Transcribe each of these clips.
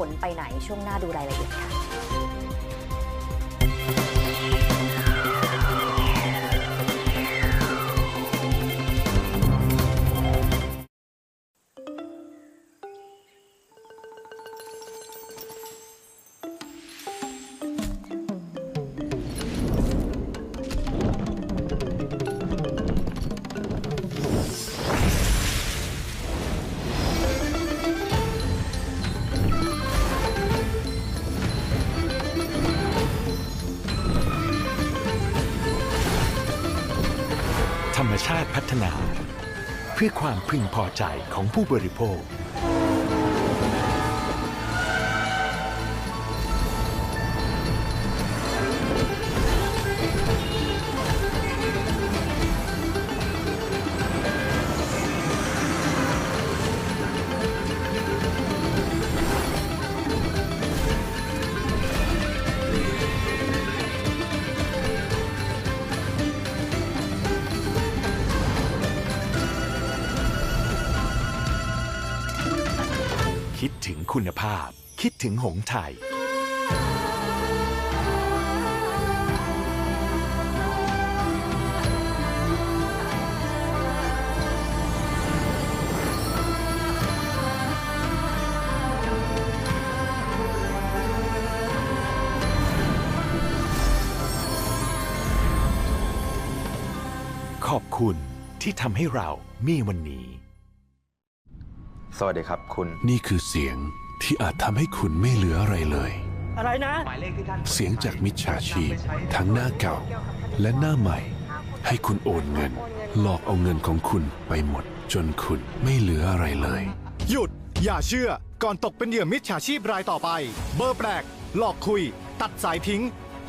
ผลไปไหนช่วงหน้าดูรายละเอียดค่ะ ธรรมชาติพัฒนา เพื่อความพึงพอใจของผู้บริโภค คิดถึงคุณภาพ คิดถึงหงส์ไทย ขอบคุณที่ทำให้เรามีวันนี้ สวัสดีครับคุณ นี่คือเสียงที่อาจทำให้คุณไม่เหลืออะไรเลย อะไรนะเสียงจากมิจฉาชีพทั้งหน้าเก่าและหน้าใหม่ ให้คุณโอนเงิน หลอกเอาเงินของคุณไปหมด จนคุณไม่เหลืออะไรเลย หยุด อย่าเชื่อ ก่อนตกเป็นเหยื่อมิจฉาชีพรายต่อไป เบอร์แปลก หลอกคุย ตัดสายทิ้ง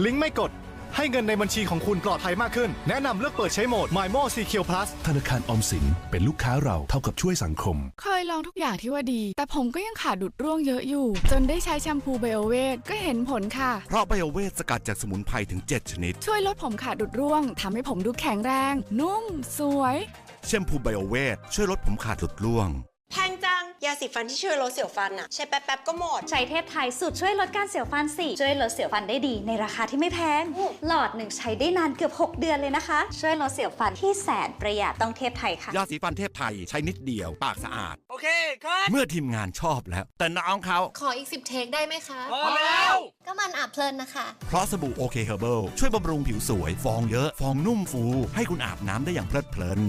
ลิงก์ไม่กด ให้เงินในบัญชีของคุณปลอดภัยมากขึ้น แนะนำเลือกเปิดใช้โหมด MyMo Secure Plus ธนาคารออมสินเป็นลูกค้าเราเท่ากับช่วยสังคม เคยลองทุกอย่างที่ว่าดี แต่ผมก็ยังขาดดุดร่วงเยอะอยู่ จนได้ใช้แชมพูไบโอเวทก็เห็นผลค่ะ เพราะไบโอเวทสกัดจากสมุนไพรถึง 7 ชนิด ช่วยลดผมขาดดุดร่วงทำให้ผมดูแข็งแรง นุ่ม สวย แชมพูไบโอเวทช่วยลดผมขาดหลุดร่วงแพงจัง ยาสีฟันที่ช่วยลดเสียวฟันอะใช้แป๊บๆก็หมด ใช้เทพไทยสูตรช่วยลดการเสียวฟันสี่ช่วยลดเสียวฟันได้ดีในราคาที่ไม่แพงหลอดหนึ่งใช้ได้นานเกือบ 6 เดือนเลยนะคะ ช่วยลดเสียวฟันที่แสนประหยัดต้องเทพไทยค่ะ ยาสีฟันเทพไทยใช้นิดเดียวปากสะอาด โอเคครับเมื่อทีมงานชอบแล้ว แต่น้องเขาขออีกสิบเทคได้ไหมคะ พอแล้ว ก็มันอาบเพลินนะคะ เพราะสบู่โอเคเฮอร์เบิลช่วยบำรุงผิวสวย ฟองเยอะ ฟองนุ่มฟู ให้คุณอาบน้ำได้อย่างเพลิดเพลิน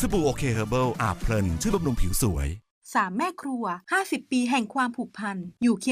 สบู่โอเคเฮอร์เบิลอาบเพลินช่วยบำรุงผิวสวย สามแม่ครัว 50 ปีแห่งความผูกพันอยู่เคียง